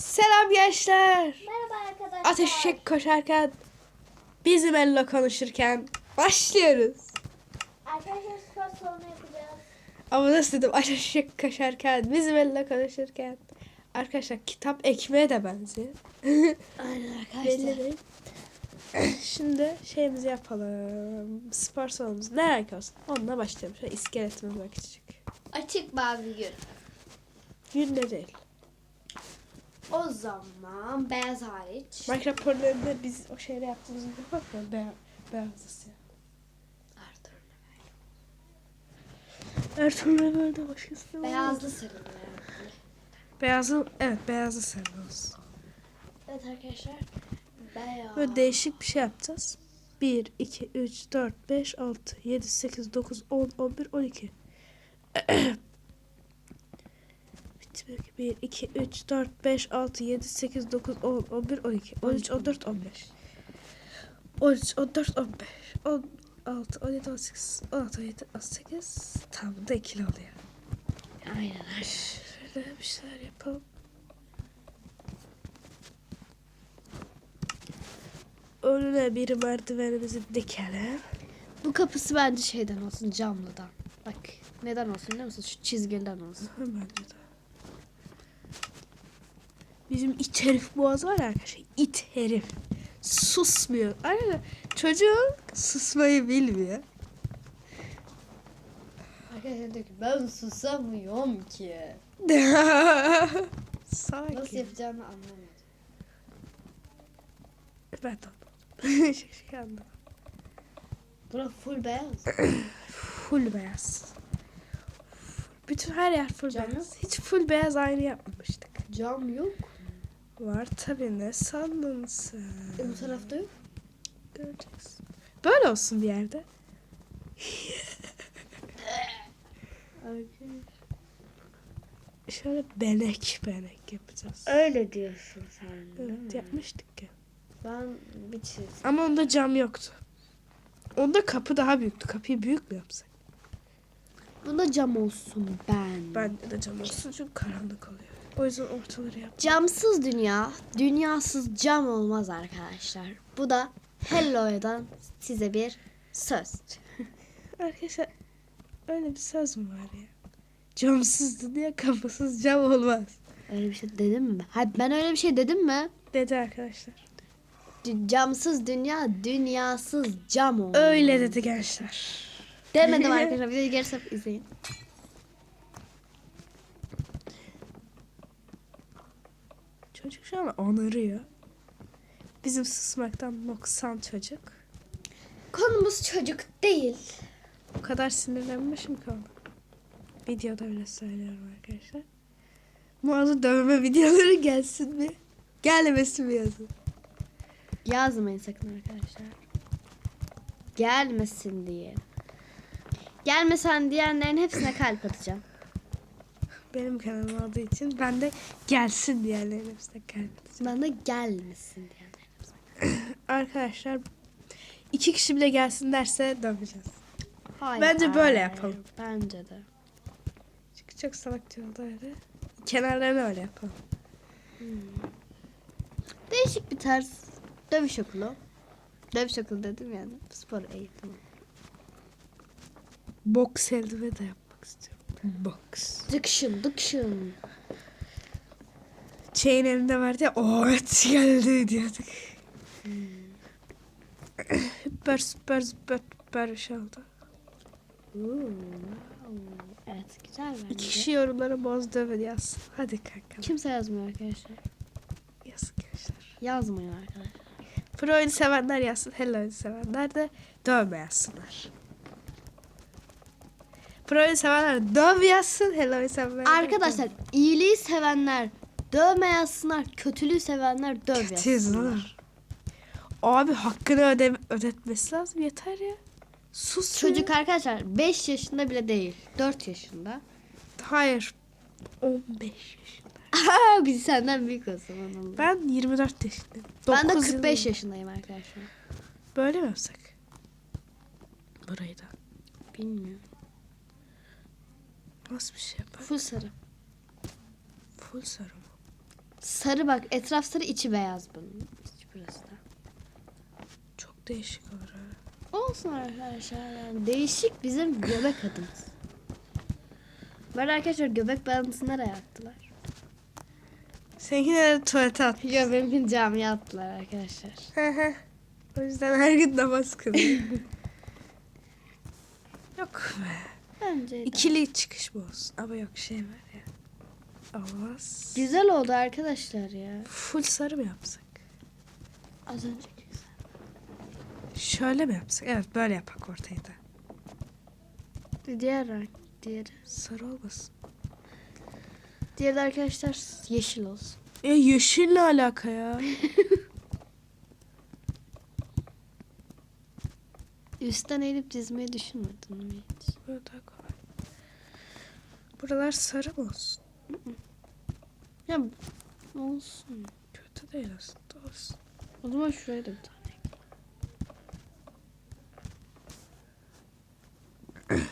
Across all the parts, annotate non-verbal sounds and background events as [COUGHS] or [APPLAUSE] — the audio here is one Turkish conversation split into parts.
Selam gençler. Merhaba arkadaşlar. Ateşe koşarken bizim elle konuşurken başlıyoruz. Arkadaşlar spor salonu yapacağız. Ama nasıl dedim ateşe koşarken bizim elle konuşurken. Arkadaşlar kitap ekmeğe de benziyor. [LAUGHS] Aynen değil. [LAUGHS] Şimdi şeyimizi yapalım. Spor salonumuz ne renk olsun? Onunla başlayalım. Şöyle iskeletimiz bak küçük. Açık mavi gün. Günde değil. O zaman beyaz hariç. Minecraft pornolarında biz o şeyle yaptığımız gibi bakma. Beyaz, beyazlı siyah. Arthur. Ertuğrul böyle başkası da var. Beyazlı sarılı. Beyazı, evet beyazlı sarı olsun. Evet arkadaşlar. Beyaz. Böyle değişik bir şey yapacağız. 1, 2, 3, 4, 5, 6, 7, 8, 9, 10, 11, 12. Bitmiyor ki. 1, 2, 3, 4, 5, 6, 7, 8, 9, 10, 11, 12, 13, 14, 15. 13, 14, 15, 16, 17, 18, 16, 17, 18. Tam da ikili oluyor. Aynen. Şöyle bir şeyler yapalım. Önüne bir merdivenimizi dikelim. Bu kapısı bence şeyden olsun camlıdan. Bak neden olsun biliyor musun? Şu çizgiden olsun. Bence de. Bizim it herif boğaz var arkadaşlar. İt herif. Susmuyor. Aynen. Çocuk susmayı bilmiyor. Arkadaşlar diyor ki ben susamıyorum ki. [LAUGHS] Sakin. Nasıl yapacağını anlamadım. Ben de anlamadım. [LAUGHS] şey, şey anlamadım. Bura full beyaz. [CLEARS THROAT] Full beyaz. Bütün her yer full Cam beyaz. Hiç full beyaz aynı yapmamıştık. Cam yok. Var tabii ne sandın sen? E, bu tarafta yok. Göreceksin. Böyle olsun bir yerde. Şöyle benek benek yapacağız. Öyle diyorsun sen. Evet yapmıştık ya. Ben bir çiz. Ama onda cam yoktu. Onda kapı daha büyüktü. Kapıyı büyük mü yapsak? Bunda cam olsun ben. Bence de cam olsun çünkü karanlık oluyor. O yüzden ortaları yap. Camsız dünya, dünyasız cam olmaz arkadaşlar. Bu da Hello'dan size bir söz. [LAUGHS] Arkadaşlar öyle bir söz mü var ya? Camsız diye kapısız cam olmaz. Öyle bir şey dedim mi? Hayır ben öyle bir şey dedim mi? Dedi arkadaşlar. D- camsız dünya, dünyasız cam olmaz. Öyle dedi gençler. Demedim [LAUGHS] arkadaşlar. Videoyu sarıp izleyin. Çocuk şu an onarıyor. Bizim susmaktan noksan çocuk. Konumuz çocuk değil. O kadar sinirlenmişim ki ona. Videoda öyle söylüyorum arkadaşlar. Muaz'ı dövme videoları gelsin mi? Gelmesin mi yazın? Yazmayın sakın arkadaşlar. Gelmesin diye. Gelmesen diyenlerin hepsine kalp atacağım. Benim kanalım olduğu için ben de gelsin diyenlerin hepsine kalp Ben de gelmesin diyenlerin hepsine. [COUGHS] Arkadaşlar iki kişi bile gelsin derse döveceğiz. Hayır, Bence böyle hayır. yapalım. Bence de. Çünkü çok salakça oldu öyle. Kenarlarını öyle yapalım. Değişik bir tarz dövüş okulu. Dövüş okulu dedim yani. Spor eğitimi. Boks eldiveni de yapmak istiyorum. Boks. Dıkşın dıkşın. Şeyin elinde vardı ya o evet geldi diyorduk. Süper süper süper süper bir şey oldu. Oo, wow. Evet güzel bence. İki kişi yorumlara boz dövün yazsın. Hadi kanka. Kimse yazmıyor arkadaşlar. Yazsın gençler. Yazmayın arkadaşlar. Pro oyunu sevenler yazsın. Hello oyunu sevenler de dövme yazsınlar. Pro oyunu sevenler döv yazsın. Hello oyunu sevenler Arkadaşlar iyiliği sevenler dövme yazsınlar. Kötülüğü sevenler döv Kötüyüz yazsınlar. oğlum. Abi hakkını öde ödetmesi lazım. Yeter ya. Sus. Çocuk ya. arkadaşlar 5 yaşında bile değil. 4 yaşında. Hayır. 15 yaşında. [LAUGHS] Aha, Biz senden büyük o zaman. Ben, Ben 24 yaşındayım. ben de 9 45 yıl- yaşındayım arkadaşlar. Böyle mi yapsak? Burayı da. Bilmiyorum. Nasıl bir şey yapar? Full sarı. Full sarı mı? Sarı bak etraf sarı içi beyaz bunun. İçi burası da. Çok değişik ha. Olsun arkadaşlar. yani Değişik bizim göbek adımız. Böyle arkadaşlar göbek bağlantısını nereye attılar? Seninkileri tuvalete at. Ya benimkini camiye attılar arkadaşlar. o yüzden her gün namaz kılıyor. [LAUGHS] yok be. Bence de. İkili çıkış bu olsun. Ama yok şey var ya. Olmaz. Güzel oldu arkadaşlar ya. Full sarı mı yapsak? Az önceki güzel. Şöyle mi yapsak? Evet böyle yapak ortayı da. Diğer renk. Diğeri. Sarı olmasın. Diğeri de arkadaşlar yeşil olsun. Ya yeşille alaka ya. [LAUGHS] Üstten eğilip dizmeyi düşünmedin mi hiç? Böyle daha kolay. Buralar sarı mı olsun? Ya olsun. Kötü değil aslında olsun. O zaman şuraya da bir tane. [COUGHS]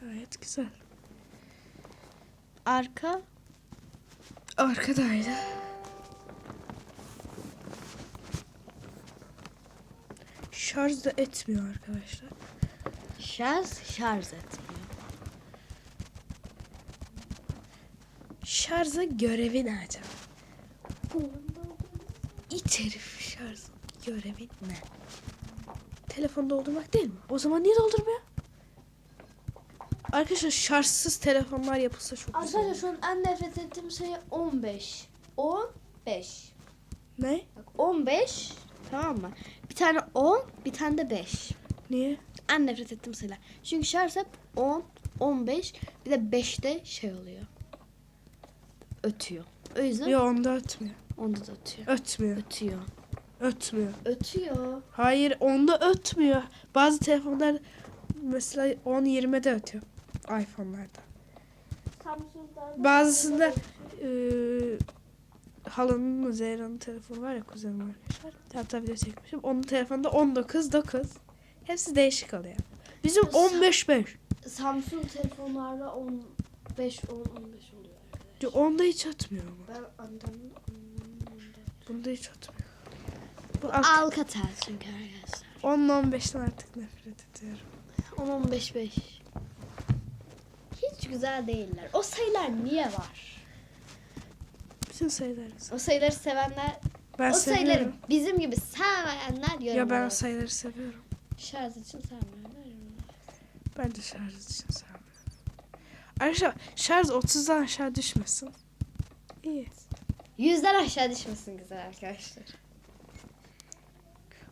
Gayet güzel. Arka Arkadaydı. Şarj da etmiyor arkadaşlar. şarj şarj etmiyor. Şarjın görevi ne acaba? İt herif şarjın görevi ne? Telefonu doldurmak değil mi? O zaman niye doldurmuyor? Arkadaşlar şarjsız telefonlar yapılsa çok güzel. Arkadaşlar şu an en nefret ettiğim sayı 15. 15. Ne? Bak 15 tamam mı? Bir tane 10 bir tane de 5. Niye? En nefret ettiğim sayılar. Çünkü şarj hep 10, 15 bir de 5'te şey oluyor. Ötüyor. O yüzden Yok onda ötmüyor. onda da ötüyor. Ötmüyor. Ötüyor. Ötmüyor. Ötüyor. Hayır onda ötmüyor. Bazı telefonlar mesela 10-20'de ötüyor. iPhone'larda. Bazısında eee halanın Zehra'nın telefonu var ya kuzenim arkadaşlar. Hatta video çekmişim. Onun telefonunda 19 9. Hepsi değişik oluyor. Bizim 15 5. Samsung telefonlarda 15 10 15 oluyor arkadaşlar. Onda hiç ötmüyor ama. Ben annemin Bunda hiç ötmüyor. Bu Alcatel çünkü arkadaşlar. 10 15'ten artık nefret ediyorum. 10 15 5. Hiç güzel değiller. O sayılar niye var? Bütün sayılar güzel. O sayıları sevenler, Ben o sayıları seviyorum. bizim gibi sevmeyenler Ya ben o sayıları seviyorum. Şarj için sevmeyenler. Ben de şarj için sevmiyorum. Arkadaşlar şarj 30'dan aşağı düşmesin. İyi. Yüzden aşağı düşmesin güzel arkadaşlar.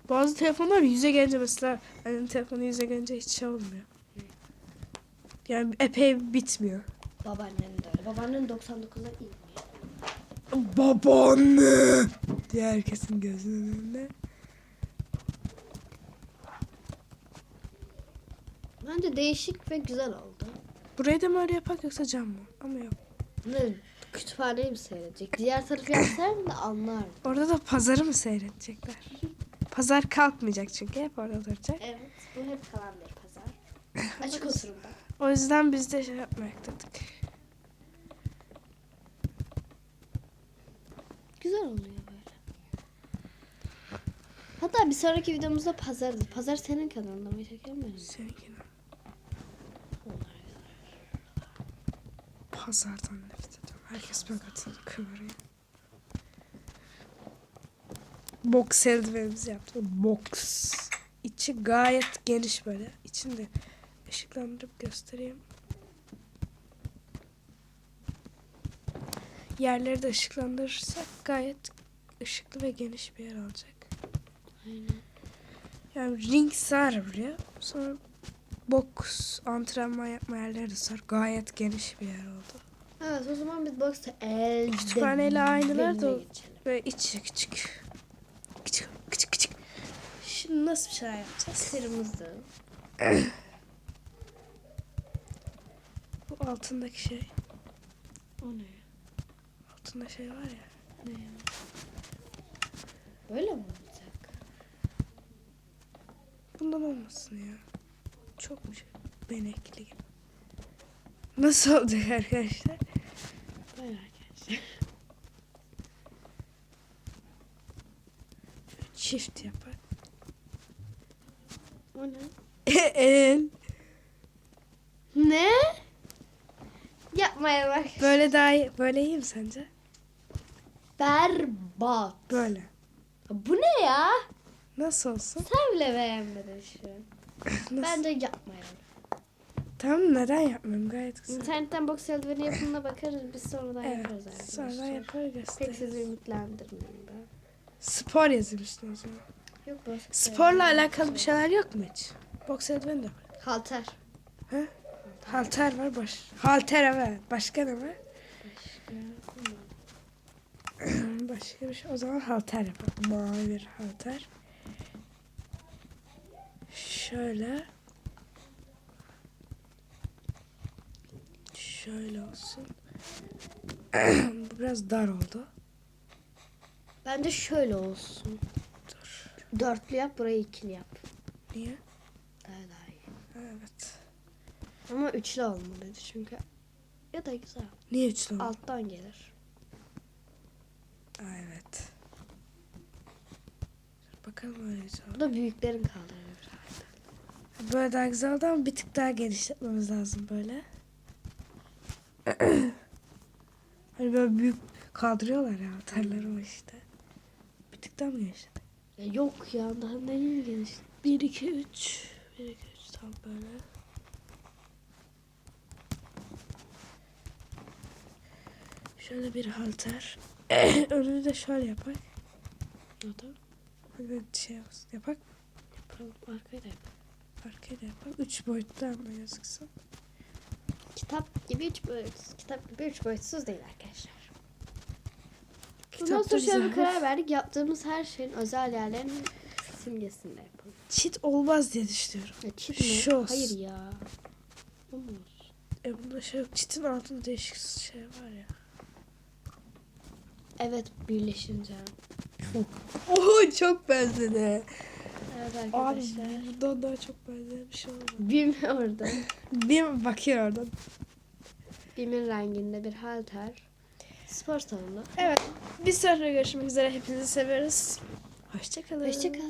Bazı telefonlar yüze gelince mesela benim telefonu yüze gelince hiç şey olmuyor. Yani epey bitmiyor. Babaannenin de öyle. Babaannenin 99'a inmiyor. Babaanne diye herkesin gözünün önünde. Bence değişik ve güzel oldu. Burayı da mı öyle yapak yoksa cam mı? Ama yok. Ne? Kütüphaneyi mi seyredecek? Diğer tarafı yapsaydım da anlardım. Orada da pazarı mı seyredecekler? Pazar kalkmayacak çünkü hep orada duracak. Evet. Bu hep kalan bir pazar. [LAUGHS] Açık oturumda. O yüzden biz de şey yapmayak Güzel oluyor böyle. Hatta bir sonraki videomuzda pazardı. Pazar senin kanalında mı çekelim mi? Seninkine. Onlar Pazardan nefret ediyorum. Herkes böyle katıldı kıvırıyor. Box eldivenimizi yaptık. Box. İçi gayet geniş böyle. İçini de ışıklandırıp göstereyim. Yerleri de ışıklandırırsak gayet ışıklı ve geniş bir yer olacak. Aynen. Yani ring sar buraya. Sonra box antrenman yapma yerleri de sar. Gayet geniş bir yer oldu. Evet o zaman biz box'ta elde Kütüphaneyle aynılar da-. Böyle içi küçük. Küçük küçük küçük. Şimdi nasıl bir şeyler yapacağız? Kırmızı. Bu altındaki şey. O ne? altında şey var ya. Ne ya? Böyle mi olacak? Bundan olmasın ya. Çok mu şey? Benekli gibi. Nasıl oldu arkadaşlar? Böyle arkadaşlar. [LAUGHS] Çift yapar. O ne? [LAUGHS] El. Ne? Yapmaya bak. Böyle daha iyi, böyle iyi mi sence? Berbat. Böyle. Bu ne ya? Nasıl olsun? Sen bile beğenmedin şu. [CLEARS THROAT] Nasıl? Bence yapmayalım. Tamam neden yapmıyorum gayet güzel. İnternetten boks eldiveni yapımına bakarız. Biz sonradan yaparız Evet. arkadaşlar. Sonra yapar Pek gösteririz. sizi ümitlendirmiyorum ben. Spor üstüne o zaman. Yok boks Sporla alakalı bir şeyler yok mu hiç? Boks eldiveni de var. Halter. He? Halter var baş. Halter evet. Başka ne var? Başka bir şey. O zaman halter yapalım. Mavi bir halter. Şöyle. Şöyle olsun. [CLEARS THROAT] Bu biraz dar oldu. Bence şöyle olsun. Dur. Dörtlü yap burayı ikili yap. Niye? Daha daha iyi. Evet. Ama üçlü olmalıydı çünkü. Ya da güzel. Niye üçlü? Alttan gelir. Evet. Dur bakalım öyle güzel. Bu da büyüklerin kaldırıyor. Böyle daha güzel oldu ama bir tık daha genişletmemiz lazım böyle. [CLEARS THROAT] hani böyle büyük kaldırıyorlar ya terler o işte. Bir tık daha mı genişlet? Ya yok ya daha neyin geniş. 1, 2, 3. 1, 2, 3 tam böyle. Şöyle bir halter. [COUGHS] Önünü de şöyle yapak. O da Böyle şey olsun. Yapak. yapalım. Arkaya da yap. Arkaya da yapak. Üç boyutlu ama gözüksün. Kitap gibi üç boyutsuz. Kitap gibi üç boyutsuz değil arkadaşlar. Bundan sonra şöyle bir karar verdik. Yaptığımız her şeyin özel yerlerinin simgesini de yapalım. Çit olmaz diye düşünüyorum. Ya çit mi? Şu olsun. Hayır ya. Olmaz. E bunda şey yok. Çitin altında değişik şey var ya. Evet birleşince. Oo çok benzedi. Evet Abi arkadaşlar. bundan daha çok benzeyen bir şey olmadı. Bim orada. [LAUGHS] Bir bakıyor oradan. Bim'in renginde bir halter. Spor salonu. Evet. Bir sonra görüşmek üzere. Hepinizi seviyoruz. Hoşçakalın. Hoşçakal.